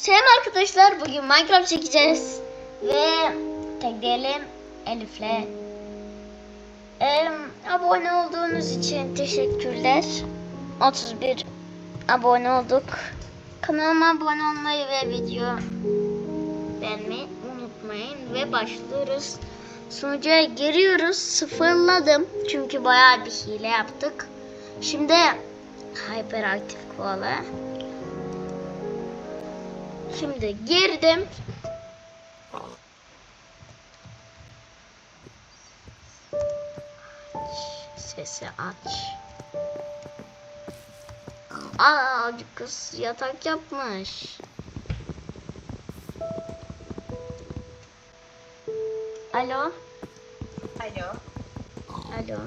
Selam arkadaşlar. Bugün Minecraft çekeceğiz. Ve tekleyelim Elif'le. Ee, abone olduğunuz için teşekkürler. 31 abone olduk. Kanalıma abone olmayı ve video beğenmeyi unutmayın. Ve başlıyoruz. Sunucuya giriyoruz. Sıfırladım. Çünkü bayağı bir hile yaptık. Şimdi hyperaktif koala. Şimdi girdim. Aç, Sesi aç. Aa kız yatak yapmış. Alo. Alo. Alo.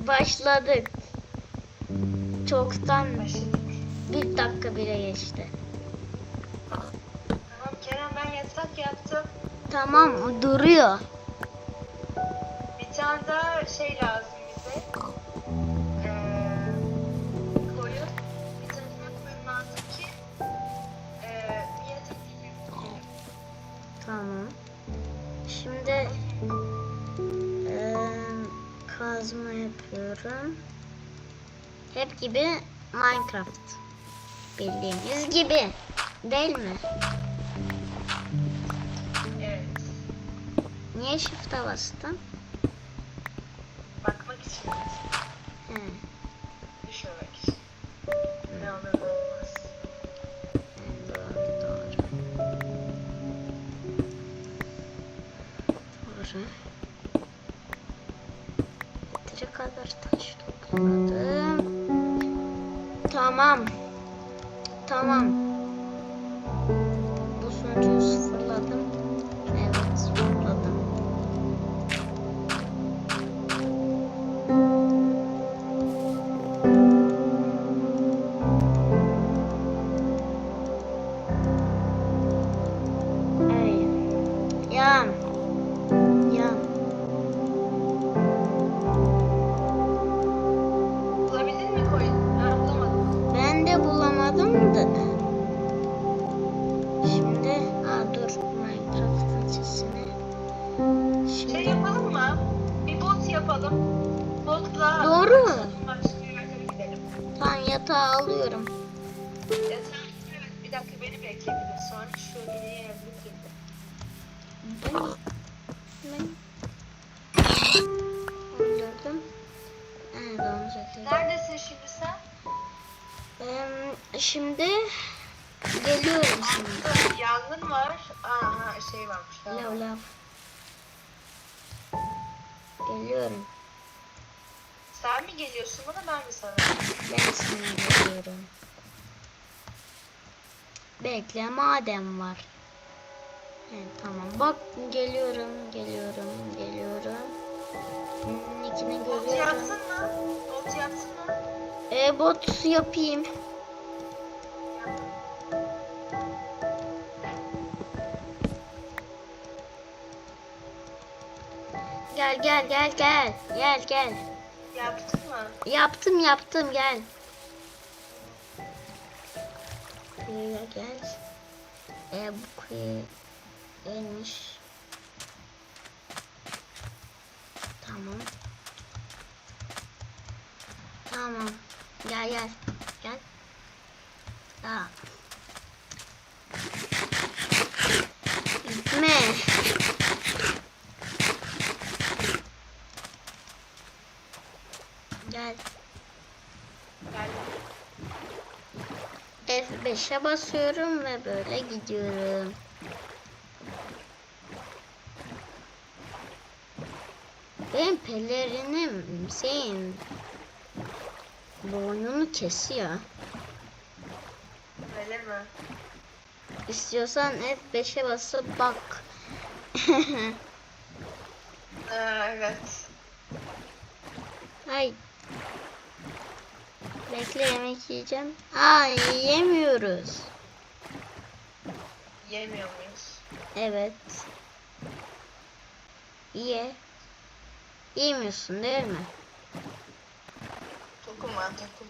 Başladık. Çoktan Başladık. bir dakika bile geçti. Tamam Kerem ben yatak yaptım. Tamam duruyor. Bir tane daha şey lazım bize. Ee, koyun. Bir tane daha koyun lazım ki ee, bir yatak yapayım. Tamam. Şimdi eee, kazma yapıyorum. Hep gibi Minecraft. Bildiğimiz gibi. Değil mi? Niye shift'e bastın? Bakmak için. İçin. Ne olur olmaz. doğru doğru. Doğru. Yeteri kadar taş topladım. Tamam. Tamam. Şimdi geliyorum şimdi. Yangın var. Aha şey varmış. Lav lav. Geliyorum. Sen mi geliyorsun bana ben mi sana? Ben sana geliyorum. Bekle madem var. Evet tamam. Bak geliyorum, geliyorum, geliyorum. Nickini Bot görüyorum. yapsın mı? Bot yapsın mı? E bot yapayım. Gel gel gel gel. Gel gel. Yaptın mı? Yaptım yaptım gel. Kuyuya gel. E bu kuyu inmiş. Tamam. Tamam. Gel gel. Gel. Aa. Gitme. Gel. F5'e basıyorum ve böyle gidiyorum. Benim pelerinim Hüseyin boynunu kesiyor. Öyle mi? İstiyorsan F5'e basıp bak. Evet. Ay. Bekle yemek yiyeceğim. Aa yemiyoruz. Yemiyor muyuz? Evet. Ye. Yemiyorsun değil mi? Tokum ben tokum.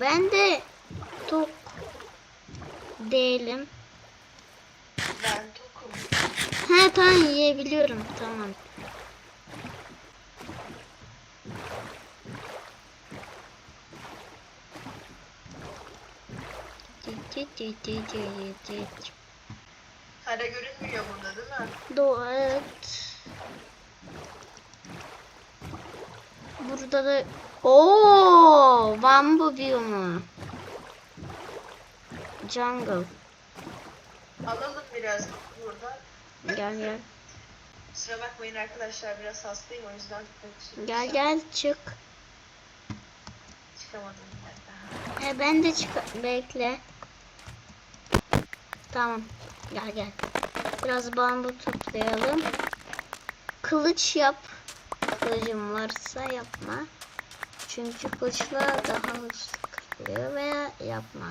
Ben de tok değilim. Ben tokum. He tamam yiyebiliyorum tamam. Kara görünmüyor burada değil mi? Do evet. Burada da Oo, bambu biyomu. Jungle. Alalım biraz burada. Gel gel. Kusura bakmayın arkadaşlar biraz hastayım o yüzden pek Gel gel çık. çıkamadım ben daha. E ben de çık bekle. Tamam. Gel gel. Biraz bambu toplayalım. Kılıç yap. Kılıcın varsa yapma. Çünkü kılıçla daha hızlı kırılıyor veya yapma.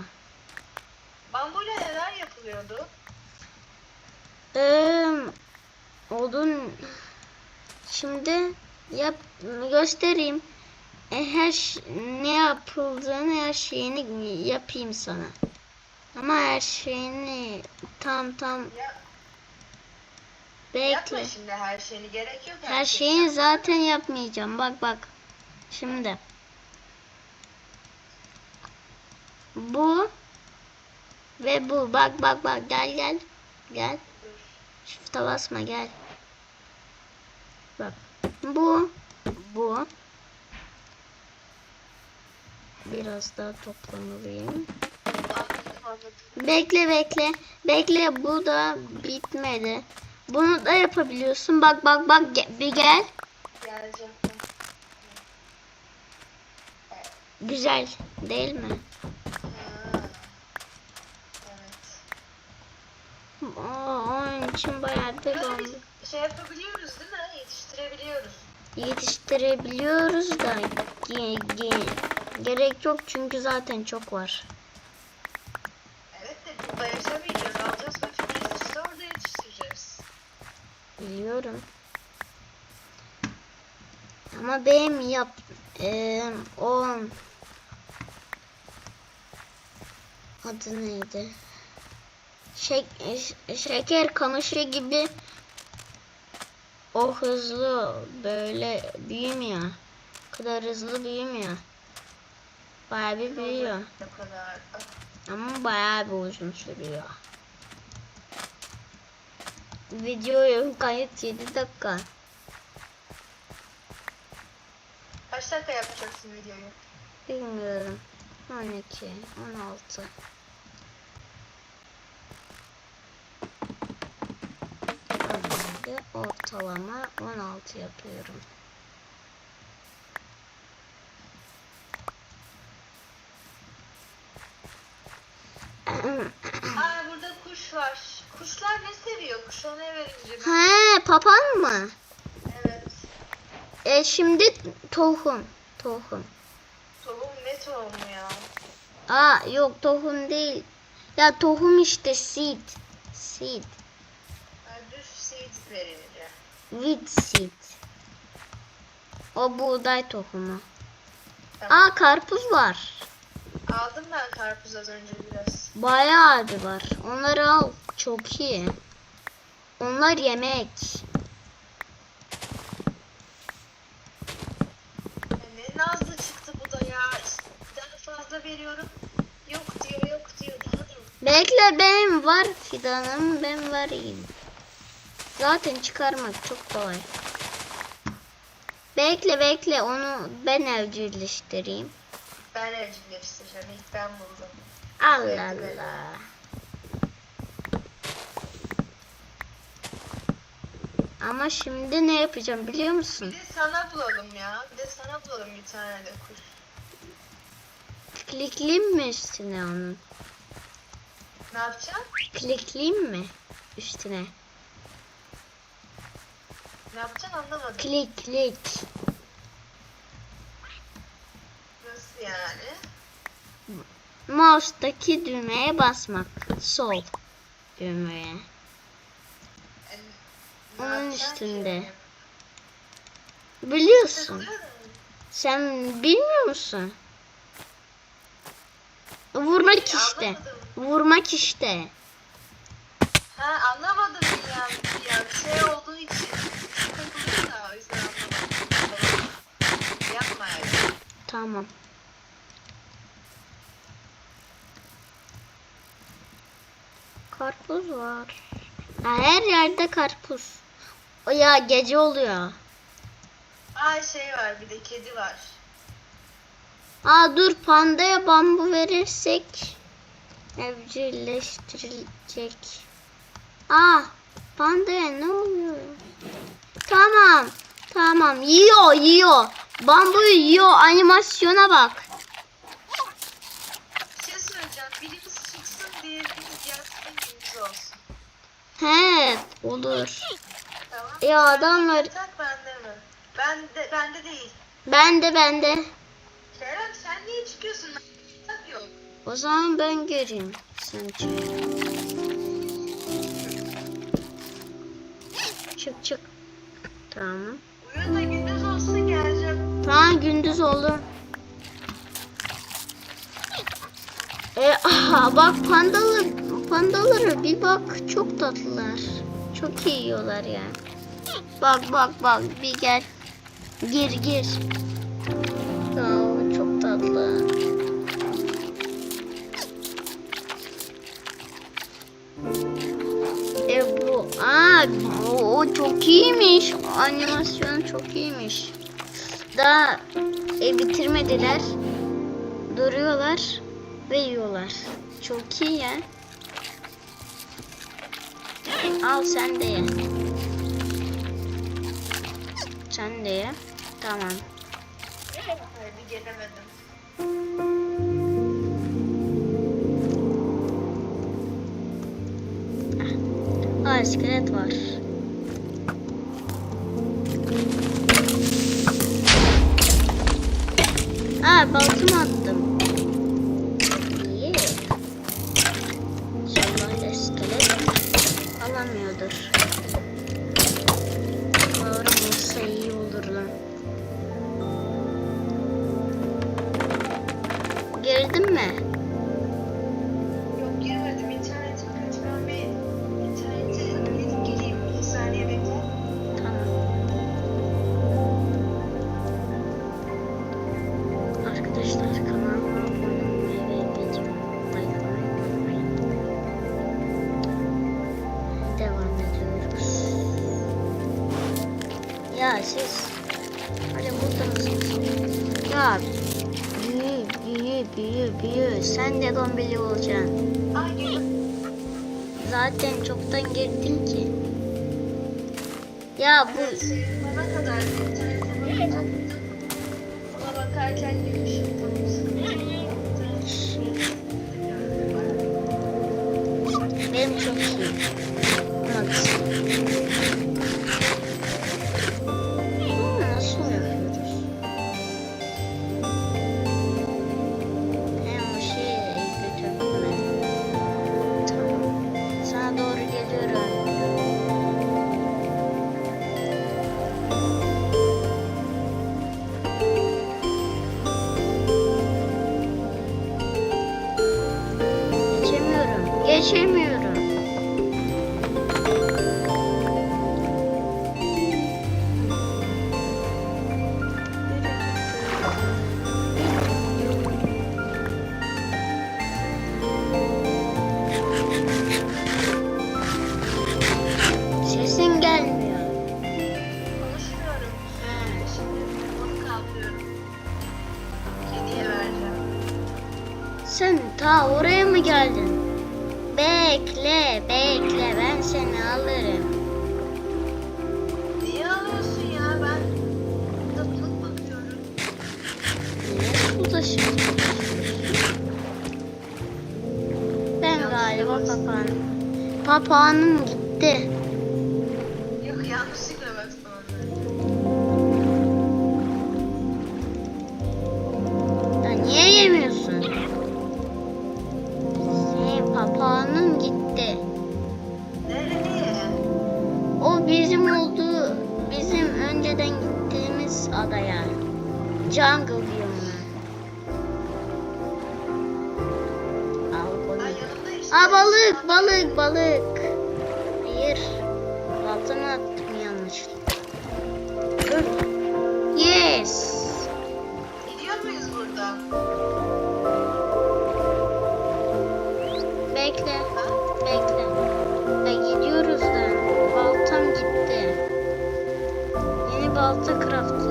Bambuyla neler yapılıyordu? Ee, odun şimdi yap göstereyim. E, her ne yapıldığını her şeyini yapayım sana. Ama her şeyini tam tam Ya, bekle. yapma şimdi her şeyini gerek yok. Her şeyi şeyi yap. zaten yapmayacağım. Bak bak. Şimdi. Bu ve bu. Bak bak bak. Gel gel. Gel. Shift'e basma gel. Bak. Bu. Bu. Biraz daha toplamalıyım. Bekle bekle. Bekle bu da bitmedi. Bunu da yapabiliyorsun. Bak bak bak ge- bir gel. Geleceğim. Güzel değil mi? Ha. Evet. Aa, onun için bayağı bir bir şey yapabiliyoruz değil mi? Yetiştirebiliyoruz. yetiştirebiliyoruz da ge- ge- gerek yok çünkü zaten çok var. Burada yaşamayacağız. Alacağız götüreceğiz işte orada yetiştireceğiz. Biliyorum. Ama benim yap eee o adı neydi? Şek, şeker kamışı gibi o hızlı böyle büyümüyor. O kadar hızlı büyümüyor. Bayağı bir büyüyor. Ne kadar. Ama bayağı bir uzun sürüyor. Videoyu kayıt 7 dakika. Kaç dakika yapacaksın videoyu? Bilmiyorum. 12, 16. Şimdi ortalama 16 yapıyorum. Aa burada kuş var. Kuşlar ne seviyor? Kuşa ne verince? He, papan mı? Evet. E şimdi tohum. Tohum. Tohum ne tohumu ya? Aa yok tohum değil. Ya tohum işte seed. Seed. Ha, düz seed verince. Wheat seed. O buğday tohumu. Tamam. Aa karpuz var. Aldım ben karpuz az önce biraz. Bayağı acı var. Onları al. Çok iyi. Onlar yemek. Ya ne nazlı çıktı bu da ya. Daha fazla veriyorum. Yok diyor yok diyor. Daha da Bekle benim var fidanım ben varayım. Zaten çıkarmak çok kolay. Bekle bekle onu ben evcilleştireyim. Ben evcilleştireceğim. İlk ben buldum. Allah Allah. Ama şimdi ne yapacağım biliyor Bir musun? de sana bulalım ya. Bir de sana bulalım bir tane de kuş. Klikleyeyim mi üstüne onun? Ne yapacaksın? Klikleyeyim mi üstüne? Ne yapacaksın anlamadım. Klik klik. Yani? Mouse'daki düğmeye basmak. Sol düğmeye. Yani, Onun üstünde. ki? Biliyorsun. Sen bilmiyor musun? Vurmak işte. Anlamadım. Vurmak işte. Ha anlamadım ya. Ya şey olduğu için sıkıntılıyım da o yüzden anlamadım. Yapma öyle. Tamam. Karpuz var. Ya her yerde karpuz. O ya gece oluyor. Aa şey var bir de kedi var. Aa dur pandaya bambu verirsek evcilleştirilecek. Aa pandaya ne oluyor? Tamam. Tamam yiyor yiyor. Bambuyu yiyor animasyona bak. He olur. Tamam. Ya adamlar Yatak bende mi? Ben de, bende değil. ben de ben de. Kerem sen niye çıkıyorsun? Yatak yok. O zaman ben göreyim. Sen çık. Çık çık. Tamam. Uyun da gündüz olsun geleceğim. Tamam gündüz oldu. E, aha, bak pandalar, pandalara bir bak çok tatlılar. Çok iyi yiyorlar yani. Bak bak bak bir gel. Gir gir. Aa, çok tatlı. E bu, aa o çok iyiymiş. Animasyon çok iyiymiş. Daha e, bitirmediler. Duruyorlar ve yiyorlar. Çok iyi ya. Al sen de ye. Sen de ye. Tamam. Hadi gelemedim. Aa iskelet var. Siz hadi burada mısınız? Ya büyü büyü büyü büyü sen de dombili olacaksın. Zaten çoktan girdin ki. Ya bu Evet, bana kadar. Ona bakarken girmişim. Benim çok iyi. Geçemiyorum. Sesin gelmiyor. Konuşmuyorum. Şimdi onu kaldırıyorum. Kediye vereceğim. Sen ta oraya mı geldin? Bekle, bekle. Ben seni alırım. Niye alıyorsun ya? Ben tadılık bakıyorum. Niye şimdi? Ben galiba papağanım. Papağanım gitti. Jungle diyor ona. Al balık. Aa balık, balık, balık. baltamı attım yanlışlıkla. Yes. Gidiyor muyuz buradan? Bekle. Ha? Bekle. Ya gidiyoruz da. Baltam gitti. Yeni balta craftlayayım.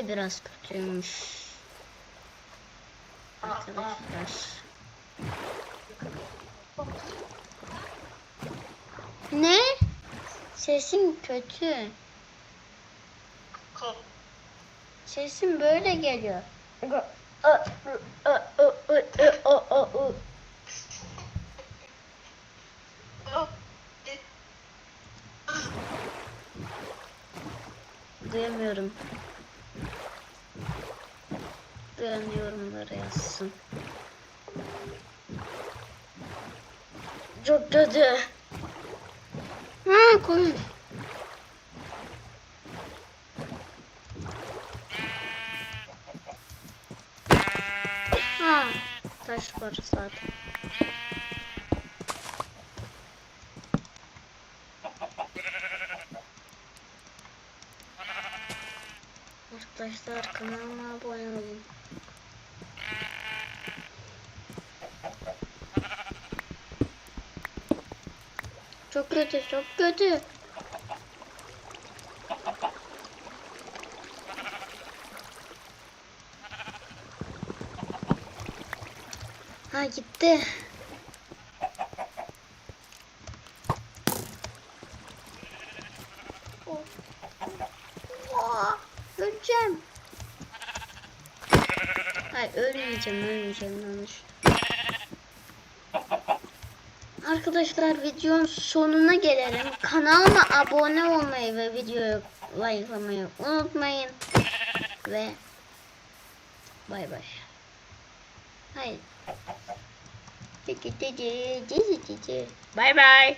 De biraz kötüymüş. Arkadaşlar. Ne? Sesin kötü. Kop. Sesin böyle geliyor. Duyamıyorum. Duyan yorumlara yazsın. Çok kötü. Ha koy. Ha taş var zaten. Arkadaşlar kanalıma abone olun. Çok kötü, çok kötü. Ha gitti. Aa, öleceğim. Hayır ölmeyeceğim, ölmeyeceğim yanlış. Arkadaşlar videonun sonuna gelelim. Kanalıma abone olmayı ve videoyu likelamayı unutmayın. Ve bay bay. Hayır. Bay bay.